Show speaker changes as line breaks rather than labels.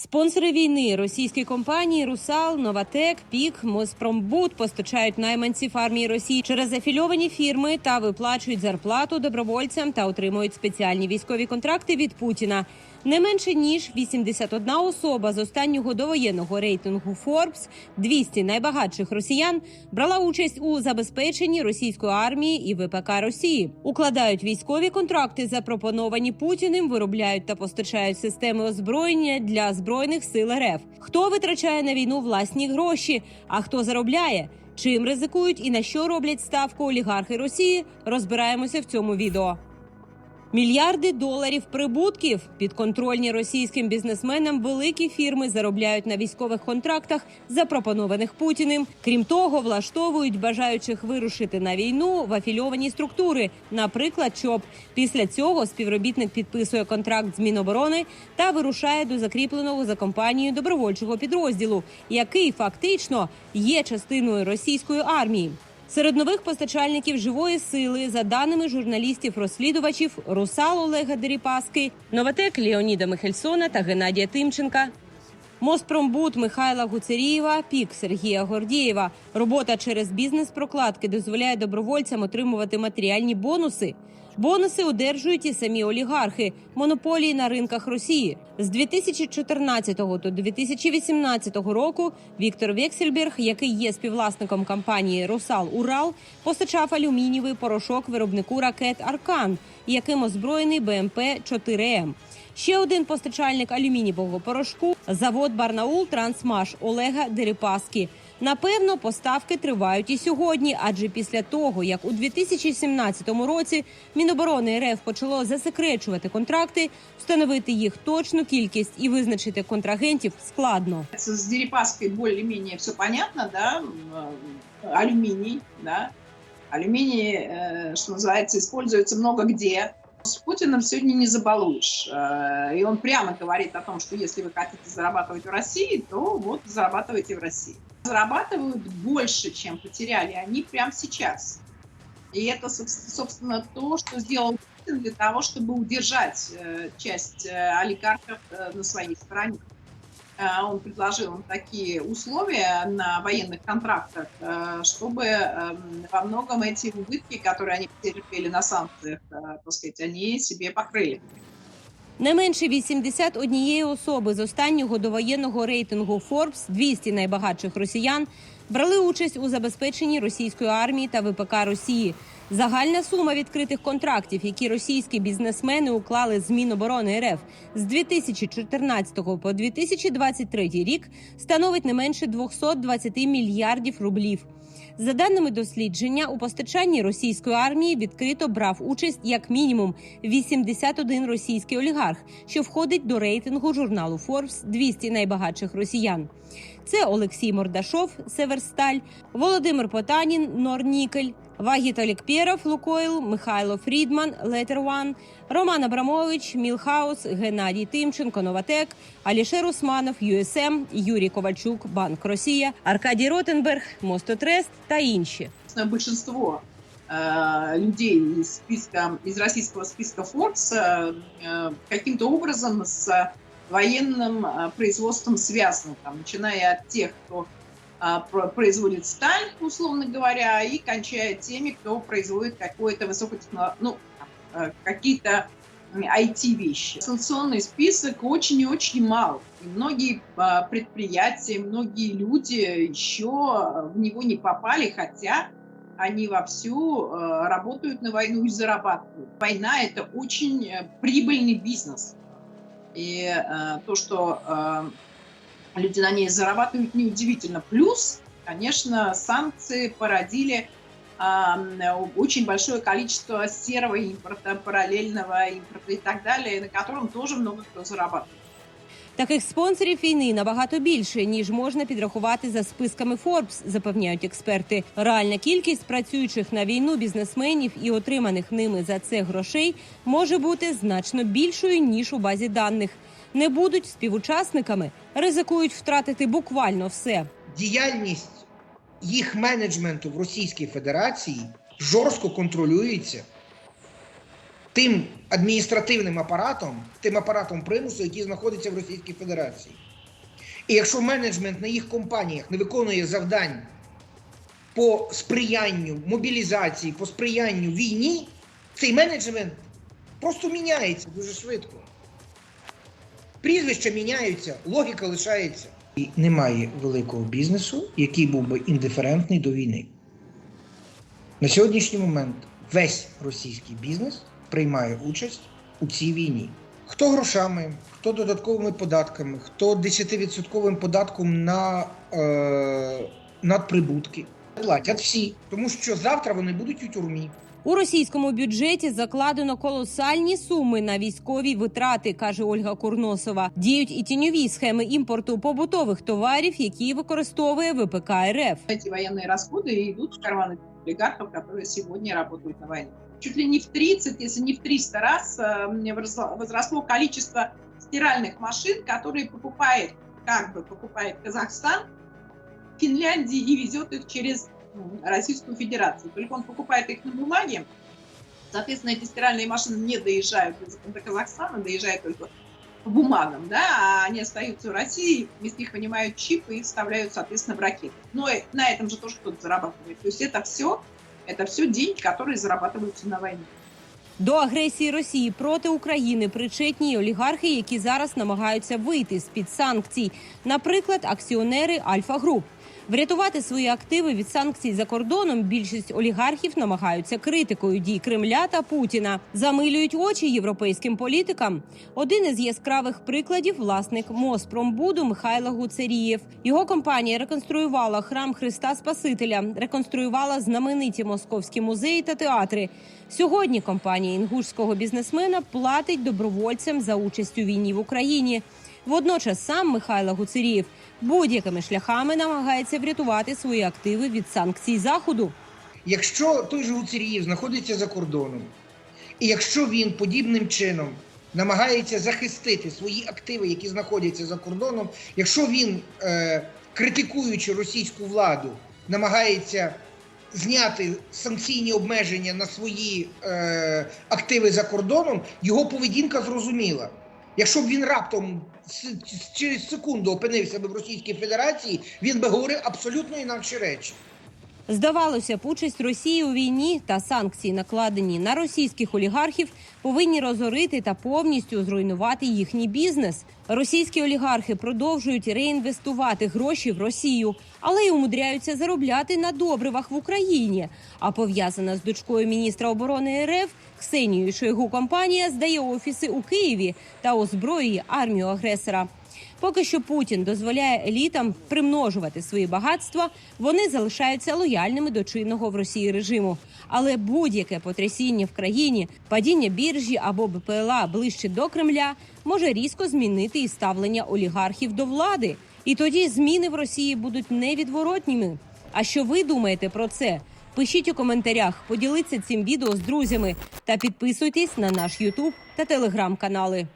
Спонсори війни російські компанії Русал, Новатек, Пік, Моспромбуд постачають найманців армії Росії через афільовані фірми та виплачують зарплату добровольцям та отримують спеціальні військові контракти від Путіна. Не менше ніж 81 особа з останнього довоєнного рейтингу Forbes, 200 найбагатших росіян, брала участь у забезпеченні російської армії і ВПК Росії. Укладають військові контракти, запропоновані Путіним, виробляють та постачають системи озброєння для збройних сил РФ. Хто витрачає на війну власні гроші, а хто заробляє? Чим ризикують і на що роблять ставку олігархи Росії? Розбираємося в цьому відео. Мільярди доларів прибутків підконтрольні російським бізнесменам великі фірми заробляють на військових контрактах, запропонованих путіним. Крім того, влаштовують бажаючих вирушити на війну в афільовані структури, наприклад, ЧОП. Після цього співробітник підписує контракт з Міноборони та вирушає до закріпленого за компанією добровольчого підрозділу, який фактично є частиною російської армії. Серед нових постачальників живої сили, за даними журналістів-розслідувачів, Русал Олега Деріпаски, Новатек Леоніда Михельсона та Геннадія Тимченка. Моспромбуд Михайла Гуцерієва, пік Сергія Гордієва. Робота через бізнес-прокладки дозволяє добровольцям отримувати матеріальні бонуси. Бонуси одержують і самі олігархи монополії на ринках Росії. З 2014 до 2018 року Віктор Вексельберг, який є співвласником компанії Русал Урал, постачав алюмінієвий порошок виробнику ракет Аркан, яким озброєний БМП 4М. Ще один постачальник алюмінієвого порошку завод Барнаул Трансмаш Олега Дерипаски. Напевно, поставки тривають і сьогодні, адже після того, як у 2017 році Міноборони РФ почало засекречувати контракти, встановити їх точну кількість і визначити контрагентів складно.
С Дерипаской более-менее все понятно, да, Э, алюминий, да, алюминий, э, что называется, используется много где. С Путиным сегодня не забалуешь. Э, И он прямо говорит о том, что если вы хотите зарабатывать в России, то вот зарабатывайте в России. Зарабатывают больше, чем потеряли они прямо сейчас. И это, собс- собственно, то, что сделал Путин для того, чтобы удержать э, часть э, олигархов на своей стороне. Э, Он предложил им такие условия на военных контрактах, э, чтобы эм, во многом эти убытки, которые они потерпели на санкциях, э, так сказать, они себе покрыли.
Не менше 81 особи з останнього довоєнного рейтингу Forbes, 200 найбагатших росіян, брали участь у забезпеченні російської армії та ВПК Росії. Загальна сума відкритих контрактів, які російські бізнесмени уклали з Міноборони РФ з 2014 по 2023 рік, становить не менше 220 мільярдів рублів. За даними дослідження, у постачанні російської армії відкрито брав участь як мінімум 81 російський олігарх, що входить до рейтингу журналу Forbes 200 найбагатших росіян. Це Олексій Мордашов, Северсталь, Володимир Потанін, Норнікель, Вагіт Олікпєров, Лукойл, Михайло Фрідман, Летер Ван, Роман Абрамович, Мілхаус, Геннадій Тимченко, Новатек, Алішер Усманов, ЮСМ, Юрій Ковальчук, Банк Росія, Аркадій Ротенберг, Мостотрест та інші.
Собственно, большинство э, людей из списка, из российского списка Forbes э, э, каким-то образом с Военным э, производством связаны, там, начиная от тех, кто а, про- производит сталь, условно говоря, и кончая теми, кто производит какое-то высокотехнологичное, ну, э, какие-то IT-вещи. Санкционный список очень и очень мал. И многие а, предприятия, многие люди еще в него не попали, хотя они вовсю работают на войну и зарабатывают. Война – это очень э, прибыльный бизнес. И э, то, что э, люди на ней зарабатывают, неудивительно. Плюс, конечно, санкции породили очень большое количество серого импорта, параллельного импорта и так далее, на котором тоже много кто зарабатывает.
Таких спонсорів війни набагато більше ніж можна підрахувати за списками Forbes, запевняють експерти. Реальна кількість працюючих на війну бізнесменів і отриманих ними за це грошей може бути значно більшою ніж у базі даних. Не будуть співучасниками, ризикують втратити буквально все.
діяльність їх менеджменту в Російській Федерації жорстко контролюється тим адміністративним апаратом, тим апаратом примусу, який знаходиться в Російській Федерації. І якщо менеджмент на їх компаніях не виконує завдань по сприянню мобілізації, по сприянню війні, цей менеджмент просто міняється дуже швидко. Прізвища міняються, логіка лишається. І немає великого бізнесу, який був би індиферентний до війни. На сьогоднішній момент весь російський бізнес приймає участь у цій війні. Хто грошами, хто додатковими податками, хто 10% податком на е, надприбутки. Платять всі, тому що завтра вони будуть у тюрмі.
У російському бюджеті закладено колосальні суми на військові витрати, каже Ольга Курносова. Діють і тіньові схеми імпорту побутових товарів, які використовує ВПК РФ.
Эти военные расходы идут в карманы олигархов, которые сегодня работают на войне. Чуть ли не в 30, если не в 300 раз э, возросло- количество стиральных машин, которые покупает, как бы покупает Казахстан, Финляндии и везет их через м, Российскую Федерацию. Только он покупает их на бумаге, соответственно, эти стиральные машины не доезжают до- до Казахстана, доезжают только по бумагам, да, а они остаются в России, из них вынимают чипы и вставляют, соответственно, в ракеты. Но и на этом же тоже кто-то зарабатывает. То есть это все, это все деньги, которые зарабатываются на войне.
До агресії Росії проти України причетні й олігархи, які зараз намагаються вийти з під санкцій, наприклад, акціонери Альфа Груп. Врятувати свої активи від санкцій за кордоном більшість олігархів намагаються критикою дій Кремля та Путіна, замилюють очі європейським політикам. Один із яскравих прикладів власник Моспромбуду Михайло Гуцерієв. Його компанія реконструювала храм Христа Спасителя, реконструювала знамениті московські музеї та театри. Сьогодні компанія інгушського бізнесмена платить добровольцям за участь у війні в Україні. Водночас сам Михайло Гуцерієв будь-якими шляхами намагається врятувати свої активи від санкцій заходу.
Якщо той же Гуцеріїв знаходиться за кордоном, і якщо він подібним чином намагається захистити свої активи, які знаходяться за кордоном, якщо він, е, критикуючи російську владу, намагається зняти санкційні обмеження на свої е, активи за кордоном, його поведінка зрозуміла. Якщо б він раптом через секунду опинився б в Російській Федерації, він би говорив абсолютно інакші речі.
Здавалося б, участь Росії у війні та санкції, накладені на російських олігархів, повинні розорити та повністю зруйнувати їхній бізнес. Російські олігархи продовжують реінвестувати гроші в Росію, але й умудряються заробляти на добривах в Україні. А пов'язана з дочкою міністра оборони РФ Ксенією Шойгу компанія здає офіси у Києві та озброює армію агресора. Поки що Путін дозволяє елітам примножувати свої багатства, вони залишаються лояльними до чинного в Росії режиму. Але будь-яке потрясіння в країні, падіння біржі або БПЛА ближче до Кремля може різко змінити і ставлення олігархів до влади. І тоді зміни в Росії будуть невідворотніми. А що ви думаєте про це? Пишіть у коментарях, поділіться цим відео з друзями та підписуйтесь на наш Ютуб та телеграм канали.